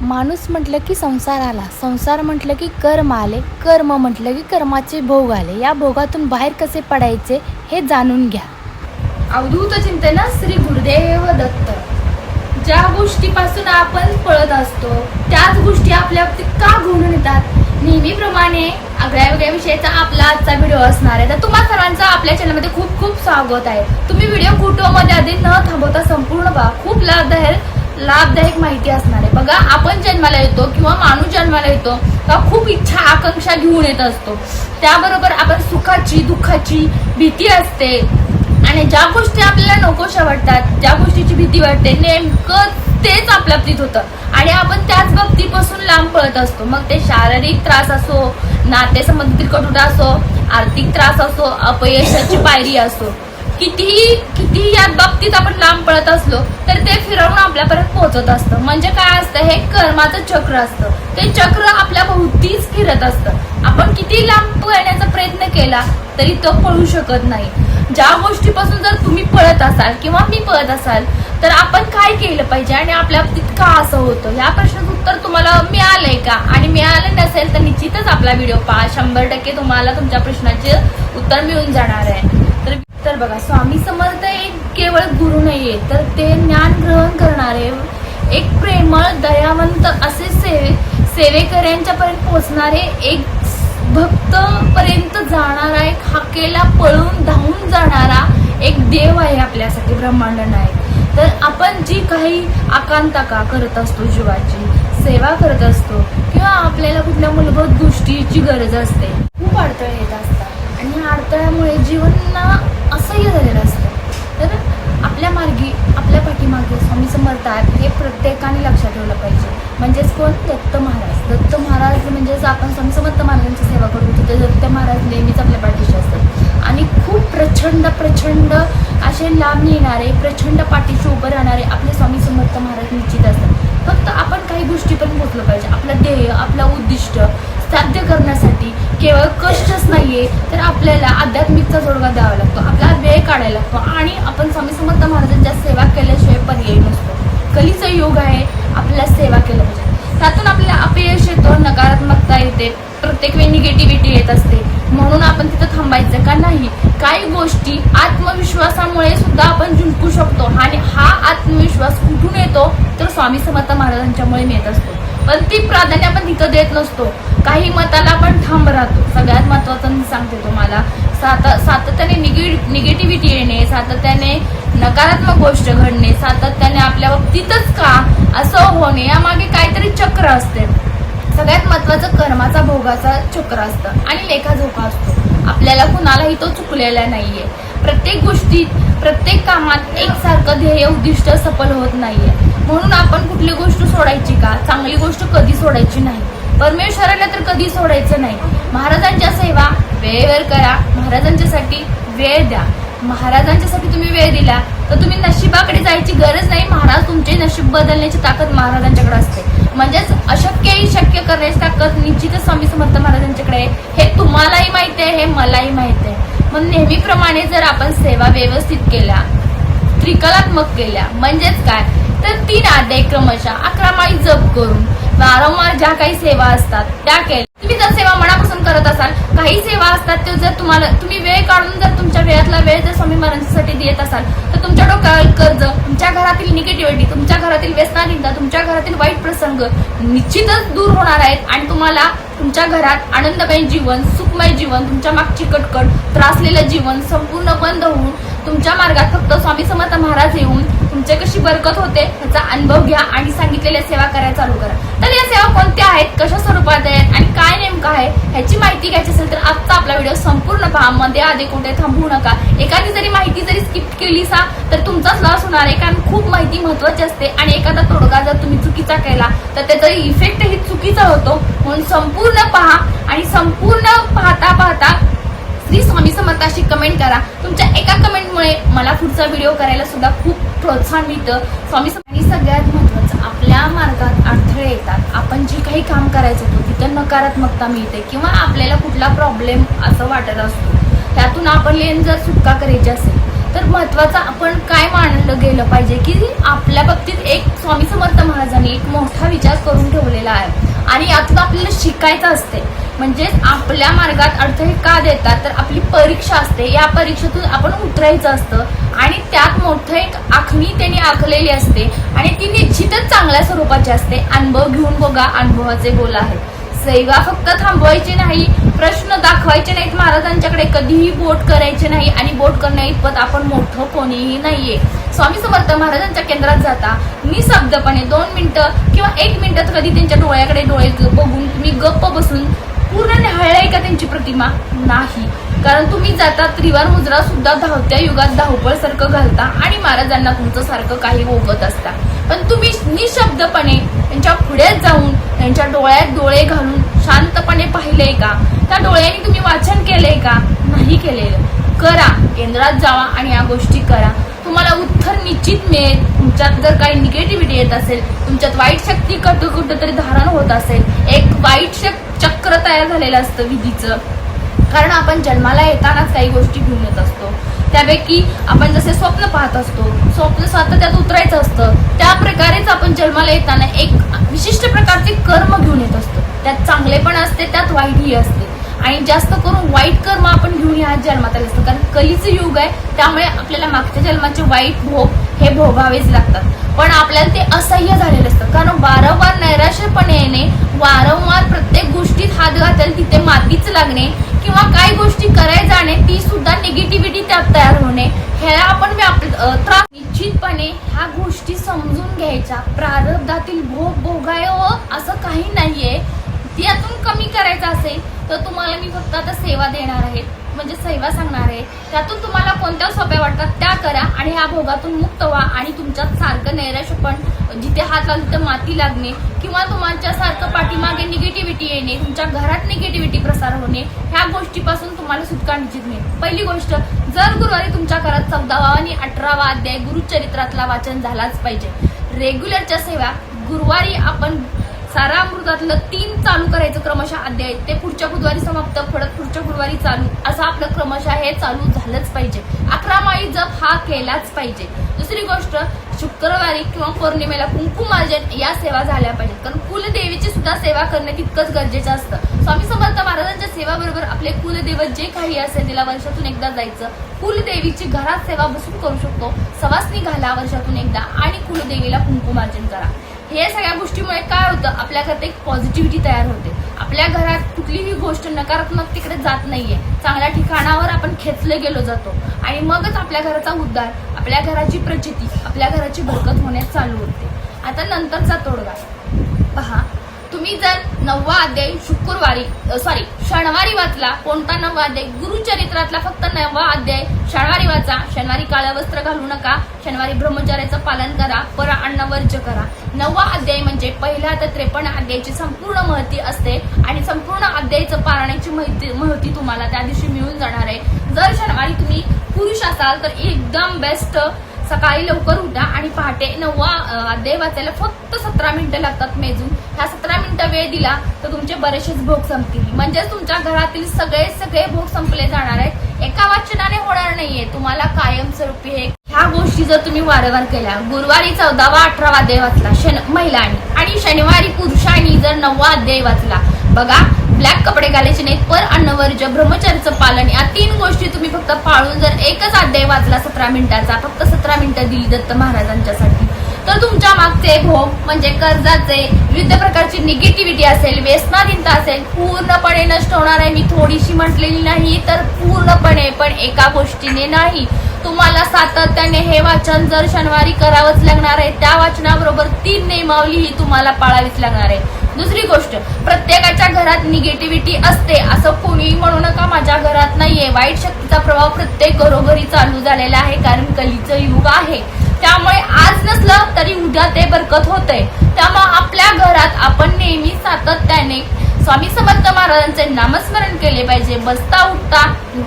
माणूस म्हटलं की संसार आला. संसार म्हटलं की कर्म आले. कर्म म्हटलं की कर्माचे भोग आले. या भोगातून बाहेर कसे पडायचे हे जाणून घ्या. अवधूत चिंतन श्री गुरुदेव दत्त. ज्या गोष्टीपासून आपण पळत असतो त्याच गोष्टी आपल्या का घडून येतात? नेहमीप्रमाणे आगळ्या वेगळ्या विषयाचा आपला आजचा व्हिडिओ असणार आहे. तर तुम्हा सर्वांचा आपल्या चॅनलमध्ये खूप खूप स्वागत आहे. तुम्ही व्हिडिओ कुटुंबामध्ये आधी न थांबवता संपूर्ण पहा. खूप लाभदायक लाभदायक माहिती असणार आहे. बघा आपण जन्माला येतो किंवा माणूस जन्माला येतो तेव्हा खूप इच्छा आकांक्षा घेऊन येत असतो. त्याबरोबर आपण सुखाची दुःखाची भीती असते. आणि ज्या गोष्टी आपल्याला नकोशा वाटतात ज्या गोष्टीची भीती वाटते नेमकं तेच आपल्या बाबतीत होतं. आणि आपण त्याच बाबतीपासून लांब पळत असतो. मग ते शारीरिक त्रास असो नाते संबंधित कटुता असो आर्थिक त्रास असो अपयशाची पायरी असो. कितीही कितीही या बाबतीत आपण लांब पळत असलो तर ते फिरवून आपल्यापर्यंत पोहोचत असतं. म्हणजे काय असतं? हे कर्माचं चक्र असतं. ते चक्र आपल्या भोवतीच फिरत असतं. आपण किती लांब पळण्याचा प्रयत्न केला तरी तो पळू शकत नाही. ज्या गोष्टीपासून जर तुम्ही पळत असाल किंवा मी पळत असाल तर आपण काय केलं पाहिजे? आणि आपल्या बाबतीत का असं होतं? या प्रश्नाचं उत्तर तुम्हाला मिळालंय का? आणि मिळालं नसेल तर निश्चितच आपला व्हिडिओ पहा. शंभर टक्के तुम्हाला तुमच्या प्रश्नाचे उत्तर मिळून जाणार आहे. तर बघा स्वामी समर्थ एक केवळ गुरु नाहीये तर ते ज्ञान ग्रहण करणारे एक प्रेमळ दयावंत असे सेवे सेवेकऱ्यांच्यापर्यंत पोहोचणारे एक भक्त पर्यंत जाणारा एक हाकेला पळून धावून जाणारा एक देव आहे आपल्यासाठी ब्रह्मांड नायक तर आपण जी काही आकांताका करत असतो जीवाची सेवा करत असतो किंवा आपल्याला कुठल्या मूलभूत गोष्टीची गरज असते खूप अडथळे येत असतात. आणि अडथळ्यामुळे जीवन असह्य झालेलं असतं. तर आपल्या मार्गी आपल्या पाठीमागे स्वामी समर्थ आहेत हे प्रत्येकाने लक्षात ठेवलं पाहिजे. म्हणजेच कोण? दत्त महाराज. दत्त महाराज म्हणजेच आपण स्वामी समर्थ महाराजांची सेवा करतो तिथे दत्त महाराज नेहमीच आपल्या पाठीशी असतात. आणि खूप प्रचंड प्रचंड असे लांब येणारे प्रचंड पाठीशी उभं राहणारे आपले स्वामी समर्थ महाराज निश्चित असतात. फक्त आपण काही गोष्टी पण पोचलं पाहिजे. आपलं ध्येय आपलं उद्दिष्ट साध्य करण्यासाठी केवळ कष्टच नाहीये तर आपल्याला आध्यात्मिकचा जोडगा द्यावा लागतो. आपला वेळ काढायला लागतो. आणि आपण स्वामी समर्थ महाराजांच्या सेवा केल्याशिवाय पर्याय नसतो. कलीचा योग आहे आपल्याला सेवा केलं पाहिजे. त्यातून आपल्याला अपयश येतो नकारात्मकता येते प्रत्येक वेळी निगेटिव्हिटी येत असते. म्हणून आपण तिथं थांबायचं का नाही? काही गोष्टी आत्मविश्वासामुळे सुद्धा आपण जिंकू शकतो. आणि हा आत्मविश्वास कुठून येतो? तर स्वामी समर्थ महाराजांच्यामुळे मिळत असतो. पण ती प्राधान्य आपण तिथं देत नसतो. काही मताला आपण ठांब राहतो. सगळ्यात महत्वाचं मी सांगते तुम्हाला. सात सातत्याने निगे निगेटिव्हिटी येणे सातत्याने नकारात्मक गोष्ट घडणे सातत्याने आपल्या बाबतीतच का असं होणे यामागे काहीतरी चक्र असते. सगळ्यात महत्वाचं कर्माचा भोगाचा चक्र असतं आणि लेखाजोखा असतो. आपल्याला कुणालाही तो चुकलेला नाहीये. प्रत्येक गोष्टीत प्रत्येक कामात एकसारखं ध्येय उद्दिष्ट सफल होत नाहीये. म्हणून आपण कुठली गोष्ट सोडायची का? चांगली गोष्ट कधी सोडायची नाही. परमेश्वराला तर कधी सोडायचं नाही. महाराजांच्या सेवा वेळेवर करा. महाराजांच्यासाठी वेळ द्या. महाराजांच्यासाठी तुम्ही वेळ दिला तर तुम्ही नशिबाकडे जायची गरज नाही. महाराज तुमचे नशीब बदलण्याची ताकद महाराजांच्याकडे असते. म्हणजेच अशक्यही शक्य करण्याची ताकद निश्चितच स्वामी समर्थ महाराजांच्याकडे आहे. हे तुम्हालाही माहिती आहे हे मलाही माहिती आहे. मग नेहमीप्रमाणे जर आपण सेवा व्यवस्थित केल्या त्रिकलात्मक केल्या म्हणजेच काय? तर तीन आद्याय क्रमशः अकरा माळी जप करून वारंवार ज्या काही सेवा असतात त्या केल्या. तुम्ही जर सेवा मनापासून करत असाल काही सेवा असतात ते जर तुम्हाला तुम्ही वेळ काढून जर तुमच्या वेळातला वेळ जर स्वामी महाराजांसाठी देत असाल तर तुमच्या डोक्यावर कर्ज तुमच्या घरातील निगेटिव्हिटी तुमच्या घरातील व्यसनाधीनता तुमच्या घरातील वाईट प्रसंग निश्चितच दूर होणार आहेत आणि तुम्हाला तुमच्या घरात आनंदमय जीवन सुख सुखमय जीवन तुमच्या मागची कटकट त्रासलेलं जीवन संपूर्ण बंद होऊन तुमच्या मार्गात फक्त स्वामी समर्थ महाराज येऊन तुमचे कशी बरकत होते त्याचा अनुभव घ्या आणि सांगितलेल्या सेवा करायला चालू करा. तर या सेवा कोणत्या आहेत कशा स्वरूपात आहेत आणि काय नेमकं आहे ह्याची माहिती घ्यायची असेल तर आजचा आपला व्हिडिओ संपूर्ण पहा. मध्ये आधी कुठे थांबू नका. एखादी जरी माहिती जरी स्किप केली सा तर तुमचाच लॉस होणार आहे कारण खूप माहिती महत्वाची असते आणि एखादा तोडगा जर तुम्ही चुकीचा केला तर त्याचा इफेक्टही चुकीचा होतो. म्हणून संपूर्ण पहा आणि संपूर्ण पहा. पाहता पाहता श्री स्वामी समर्थाशी कमेंट करा. तुमच्या एका कमेंटमुळे मला पुढचा व्हिडिओ करायला सुद्धा खूप प्रोत्साहन मिळतं. स्वामी सम- आणि सगळ्यात महत्वाचं आपल्या मार्गात अडथळे येतात. आपण जे काही काम करायचं होतं तिथं नकारात्मकता मिळते किंवा आपल्याला कुठला प्रॉब्लेम असं वाटत असतो. त्यातून आपण लेन जर सुटका करायची असेल तर महत्वाचं आपण काय मानलं गेलं पाहिजे की आपल्या बाबतीत एक स्वामी समर्थ महाराजांनी एक मोठा विचार करून ठेवलेला आहे. आणि यातून आपल्याला शिकायचं असते. म्हणजेच आपल्या मार्गात अडथळे का देतात तर आपली परीक्षा असते. या परीक्षेतून आपण उतरायचं असतं आणि त्यात मोठं एक आखणी त्यांनी आखलेली असते आणि ती निश्चितच चांगल्या स्वरूपाची असते. अनुभव घेऊन बघा अनुभवाचे बोल आहेत. सेवा फक्त थांबवायची नाही प्रश्न दाखवायचे नाहीत. महाराजांच्याकडे कधीही बोट करायचे नाही आणि बोट करण्या इतपत आपण मोठं कोणीही नाहीये. स्वामी समर्थ महाराजांच्या केंद्रात जाता निशब्दपणे दोन मिनिटं किंवा एक मिनिटात कधी त्यांच्या डोळ्याकडे डोळे बघून तुम्ही गप्प बसून पूर्ण निहाळलाय का त्यांची प्रतिमा? नाही. कारण तुम्ही जाता त्रिवार मुद्रा सुद्धा धावत्या युगात धावपळ सारखं घालता आणि महाराजांना तुमचं सारखं काही ओघत असता. पण तुम्ही निशब्दपणे त्यांच्या पुढे जाऊन त्यांच्या डोळ्यात डोळे घालून शांतपणे पाहिलंय का? त्या डोळ्यांनी तुम्ही वाचन केलंय का? नाही केलेलं. करा केंद्रात जावा आणि या गोष्टी करा. तुम्हाला उत्तर निश्चित मिळेल. तुमच्यात जर काही निगेटिव्हिटी येत असेल तुमच्यात वाईट शक्ती कुठं कुठं तरी धारण होत असेल एक वाईट चक्र तयार झालेलं असतं विधीचं. कारण आपण जन्माला येतानाच काही गोष्टी घेऊन येत असतो. त्यापैकी आपण जसे स्वप्न पाहत असतो स्वप्न स्वतः त्यात उतरायचं असतं त्या प्रकारेच आपण जन्माला येताना एक विशिष्ट प्रकारचे कर्म घेऊन येत असतो. त्यात चांगले पण असते त्यात वाईटही असते. आणि जास्त करून वाईट कर्म आपण घेऊन या जन्मात आले असतं. कारण कलीचं युग आहे त्यामुळे आपल्याला मागच्या जन्माचे वाईट भोग हे भोगावेच लागतात. पण आपल्याला ते असह्य झालेलं असतं. कारण वारंवार नैराश्यपणे येणे वार हात घातल तिथे मातीच लागणे किंवा काही गोष्टी करायला जाणे ती सुद्धा निगेटिव्हिटी त्यात तयार होणे. ह्याला आपण त्रास निश्चितपणे ह्या गोष्टी समजून घ्यायच्या. प्रारब्धातील भोग भोगाय हो, असं काही नाहीये. ती यातून कमी करायचं असेल तर तुम्हाला मी फक्त आता सेवा देणार आहे. म्हणजे सेवा सांगणार आहे. त्यातून तुम्हाला कोणत्या सोप्या वाटतात त्या करा आणि ह्या भोगातून मुक्त व्हा आणि तुमच्यात सारखं नैराश्य पण जिथे हात लागले तिथे माती लागणे किंवा तुमच्या सारखं पाठीमागे निगेटिव्हिटी येणे तुमच्या घरात निगेटिव्हिटी प्रसार होणे ह्या गोष्टीपासून तुम्हाला सुटका निश्चित मिळेल. पहिली गोष्ट जर गुरुवारी तुमच्या घरात चौदावा आणि अठरावा अध्याय गुरुचरित्रातला वाचन झालाच पाहिजे. रेग्युलरच्या सेवा गुरुवारी आपण सारामृतातलं तीन चालू करायचं क्रमशः अध्याय. ते पुढच्या बुधवारी समाप्त फडक पुढच्या गुरुवारी चालू. असं आपलं क्रमशः हे चालू झालंच पाहिजे. अकरा माळी जप हा केलाच पाहिजे. दुसरी गोष्ट शुक्रवारी किंवा पौर्णिमेला कुंकुमार्जन या सेवा झाल्या पाहिजेत. कारण कुलदेवीची सुद्धा सेवा करणे तितकंच गरजेचं असतं. स्वामी समर्थ महाराजांच्या सेवाबरोबर आपले कुलदेवत जे काही असेल तिला वर्षातून एकदा जायचं. कुलदेवीची घरात सेवा बसून करू शकतो. सवासनी घाला वर्षातून एकदा आणि कुलदेवीला कुंकुमार्जन करा. हे सगळ्या गोष्टीमुळे काय होतं? आपल्या घरात एक पॉझिटिव्हिटी तयार होते. आपल्या घरात कुठलीही गोष्ट नकारात्मक तिकडे जात नाहीये. चांगल्या ठिकाणावर आपण खेचले गेलो जातो. आणि मगच आपल्या घराचा उद्धार आपल्या घराची प्रचिती आपल्या घराची बरकत होण्यास चालू होते. आता नंतरचा तोडगा. पहा तुम्ही जर नववा अध्याय शुक्रवारी सॉरी शनिवारी वाचला कोणता नववा अध्याय? गुरुचरित्रातला फक्त नववा अध्याय. शनिवारी वाचा शनिवारी काळं वस्त्र घालू नका शनिवारी ब्रह्मचार्याचं पालन करा पर अन्न वर्ज करा. नववा अध्याय म्हणजे पहिल्या तर त्रेपन्न अध्यायाची संपूर्ण महती असते आणि संपूर्ण अध्यायाचं पारण्याची माहिती महती तुम्हाला त्या दिवशी मिळून जाणार आहे. जर शनिवारी तुम्ही पुरुष असाल तर एकदम बेस्ट सकाळी लवकर उठा आणि पहाटे नववा अं, अध्याय वाचायला फक्त सतरा मिनिटं लागतात मेजून. ह्या सतरा मिनिटं वेळ दिला तर तुमचे बरेचसेच भोग संपतील. म्हणजेच तुमच्या घरातील सगळे सगळे भोग संपले जाणार आहेत. एका वाचनाने होणार नाहीये. तुम्हाला कायमस्वरूपी हे ह्या गोष्टी जर तुम्ही वारंवार केल्या गुरुवारी चौदावा अठरावा अध्याय वाचला शन महिलांनी. आणि शनिवारी पुरुषांनी जर नववा अध्याय वाचला. बघा ब्लॅक कपडे घालायचे नाहीत पर अन्नवर्ज ब्रह्मचर्याचं पालन. या तीन गोष्टी तुम्ही फक्त पाळून जर एकच अध्याय वाचला सतरा मिनिटाचा फक्त सतरा मिनिटं दिली दत्त महाराजांच्यासाठी. तर तुमच्या मागचे भोग म्हणजे कर्जाचे विविध प्रकारची निगेटिव्हिटी असेल व्यसनाधीनता असेल पूर्णपणे नष्ट होणार आहे. मी थोडीशी म्हटलेली नाही तर पूर्णपणे पण एका गोष्टीने नाही. तुम्हाला सातत्याने हे वाचन जर शनिवारी करावंच लागणार आहे त्या वाचनाबरोबर तीन नियमावली ही तुम्हाला पाळावीच लागणार आहे. दुसरी गोष्ट प्रत्येकाच्या घरात निगेटिव्हिटी असते असं कोणीही म्हणू नका माझ्या घरात नाहीये. वाईट शक्तीचा प्रभाव प्रत्येक घरोघरी चालू झालेला आहे कारण कलीचं युग आहे. त्यामुळे आज नसलं तरी उद्या ते बरकत होते त्यामुळे आपल्या घरात आपण नेहमी सातत्याने स्वामी समर्थ महाराजांचे नामस्मरण केले पाहिजे. बसता उठता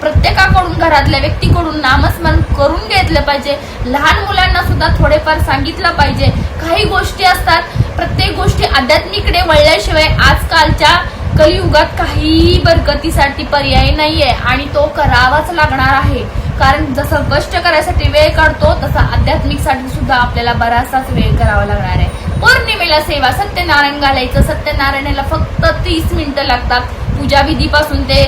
प्रत्येकाकडून घरातल्या व्यक्तीकडून नामस्मरण करून घेतलं पाहिजे. लहान मुलांना सुद्धा थोडेफार सांगितलं पाहिजे. काही गोष्टी असतात प्रत्येक गोष्टी आध्यात्मिकडे वळल्याशिवाय आजकालच्या कलियुगात काही बरकतीसाठी पर्याय नाहीये आणि तो करावाच लागणार आहे. कारण जसं कष्ट करायसाठी वेळ काढतो तसा आध्यात्मिकसाठी सुद्धा आपल्याला बराचसाच वेळ करावा लागणार आहे. पौर्णिमेला सेवा सत्यनारायण घालायचं. सत्यनारायणाला फक्त तीस मिनिटं लागतात. पूजा विधीपासून ते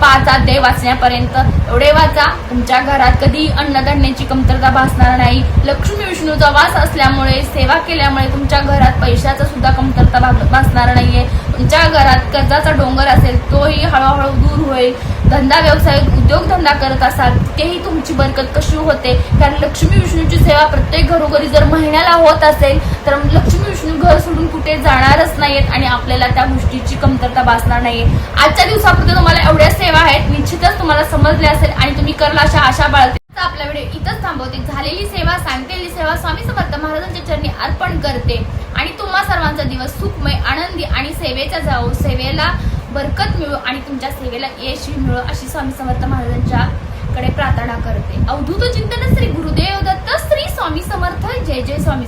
पाच अध्याय वाचण्यापर्यंत. एवढे वाचा. तुमच्या घरात कधी अन्नधान्याची कमतरता भासणार नाही. लक्ष्मी विष्णूचा वास असल्यामुळे सेवा केल्यामुळे तुमच्या घरात पैशाचा सुद्धा कमतरता भासणार नाहीये. तुमच्या घरात कर्जाचा डोंगर असेल तोही हळूहळू दूर होईल. धंदा व्यवसाय उद्योगधंदा करत असाल तिथेही तुमची बरकत कशी होते? कारण लक्ष्मी विष्णूची सेवा प्रत्येक घरोघरी जर महिन्याला होत असेल तर लक्ष्मी विष्णू घर सोडून कुठे जाणारच नाहीयेत आणि आपल्याला त्या गोष्टीची कमतरता भासणार नाहीये. आजच्या दिवसापुरते तुम्हाला एवढ्या सेवा आहेत निश्चितच तुम्हाला समजले असेल आणि तुम्ही करला अशा आशा बाळगते. आपला व्हिडिओ इथंच थांबवते. झालेली सेवा सांगतेली सेवा स्वामी समर्थ महाराजांच्या चरणी अर्पण करते. आणि तुम्हा सर्वांचा दिवस सुखमय आनंदी आणि सेवेचा जावो. सेवेला बरकत मिळो आणि तुमच्या सेवेला यश मिळो अशी स्वामी समर्थ महाराजांच्या कडे प्रार्थना करते. अवधूत चिंतन श्री गुरुदेव दत्त श्री स्वामी समर्थ जय जय स्वामी